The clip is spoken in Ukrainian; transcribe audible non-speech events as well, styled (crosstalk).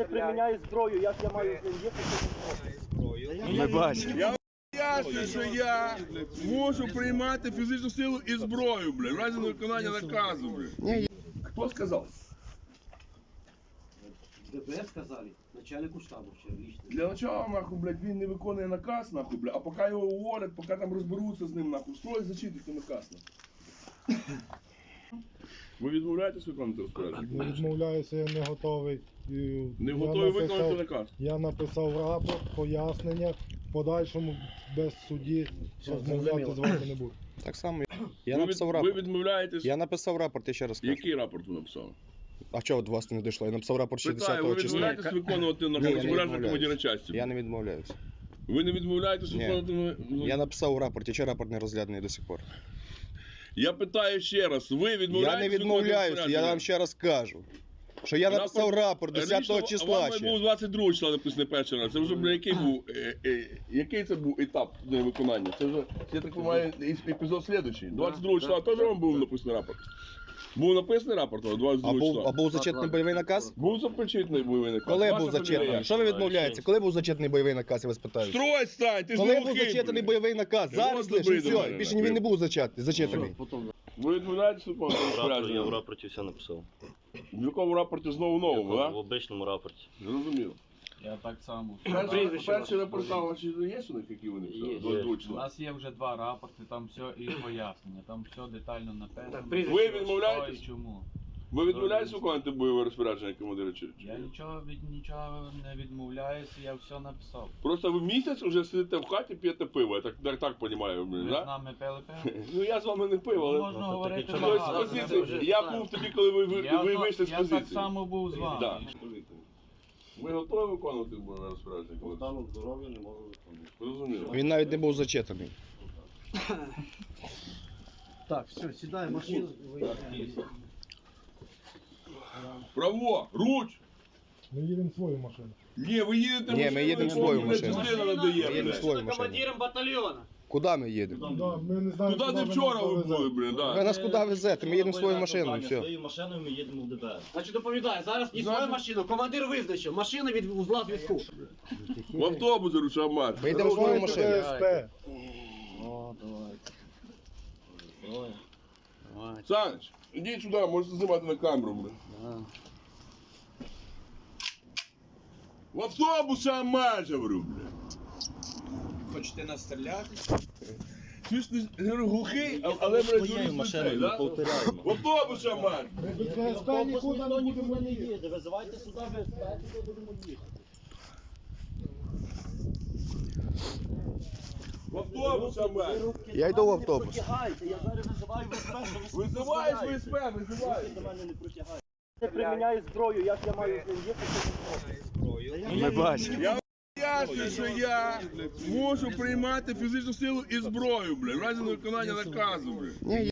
Не приміняє зброю, як я маю з ним їхати? Ми бачимо. Я ясно, що я можу приймати фізичну силу і зброю, блядь, в разі невиконання наказу, блядь. Хто сказав? ДБР сказали, начальнику штабу ще лично. Для начала, нахуй, блядь, він не виконує наказ, нахуй, блядь, а поки його уволять, поки там розберуться з ним, нахуй, строїть зачитати наказ, нахуй. Ви відмовляєтесь виконувати розпорядження? Не відмовляюся, я не готовий. І Не я готові написав- виконувати наказ? Я написав рапорт, пояснення, в подальшому без судді розмовляти з вами не буду. Так само. Я ви, написав від- ви рапорт. відмовляєтесь? Я написав рапорт, я ще раз кажу. Який рапорт ви написали? А чого до вас не дійшло? Я написав рапорт Питаю, 60 ви числа. відмовляєтесь виконувати Ні, наказ я не розпорядження відмовляюсь. командира часті? Я не відмовляюся. Ви не відмовляєтесь Ні. виконувати... ну, Я написав у рапорті, чи рапорт не розгляданий до сих пор. Я питаю ще раз, ви відмовляєтеся? Я не відмовляюся, я вам ще раз кажу. Що я написав Рапорт- рапорт 10 Лічно числа Вам був 22 числа написаний перший раз. Це вже бля, який був е, е, який це був етап виконання? Це вже я так розумію, епізод слідчий. 22 числа теж вам був написаний рапорт. Був написаний рапорт о, 22 А був, числа. а був зачетний бойовий наказ? Був запечатний бойовий наказ. Коли Ваша був фамілія зачетний? Що ви відмовляєте? Коли був зачетний бойовий наказ, я вас питаю? Строй стань, ти ж Коли був зачетний бойовий наказ? Зараз мозг лише все, мене, більше він не був зачетний. зачетний. Ви відмовляєтесь я в розпорядження? рапорті все написав. В якому рапорті знову новому, В так? обичному рапорті. Зрозуміло. Я так само. Перші, перші рапорта ваші є у них, які вони Є, є. 22 У нас є вже два рапорти, там все і пояснення, там все детально написано. Так, прізвище Ви ваше. відмовляєтесь? Що і чому. Ви відмовляєтесь виконувати бойове розпорядження командира Я ні? нічого від нічого не відмовляюся, я все написав. Просто ви місяць вже сидите в хаті, п'єте пиво, я так, так, так розумію, Ви з да? нами пили пиво? (laughs) Ну я з вами не пив, але... Можна говорити якщо Тобто, з позиції, я був тоді, коли ви, ви, ви вийшли з Я позиції. так само був з вами. Да. Ви готові виконувати бойове розпорядження? коли? Стану здоров'я не можу виконувати. Зрозуміло. Він навіть не був зачетаний. Так, все, сідай в машину. Право, руч! Ми їдемо свою машину. Ні, ви їдете Ні, ми їдемо свою машину. Ми їдемо свою машину. батальйона. Куди ми їдемо? Да, ми не знаємо, Куди ти вчора ви нас були, повезе. блін, Ви да? нас куди везете? Ми їдемо свою машину, і все. Своєю машиною ми їдемо в ДБР. Значить, доповідаю, зараз не свою машину, командир визначив. Машина від узла зв'язку. В автобус рушав мать. Ми йдемо свою Давайте машину. ВСП. Саныч, ідіть сюди, можете знімати на камеру, блин. В автобус сам мать, говорю, блин. Хочете нас стріляти? Не глухий, але, журналіст машиною ми повторяємо. В автобус сам мать. ВСП нікуди не будемо їхати. Визивайте сюди ВСП, будемо їхати. В автобус мать. Я йду в автобус. Я зараз визиваю ВСП, що ви Визиваєш ВСП, визиваєш. до мене не протягаєте. Не приміняє зброю, як я маю їхати? Ми бачимо. Я ясно, що я можу приймати фізичну силу і зброю, блядь, в разі виконання наказу. Ні,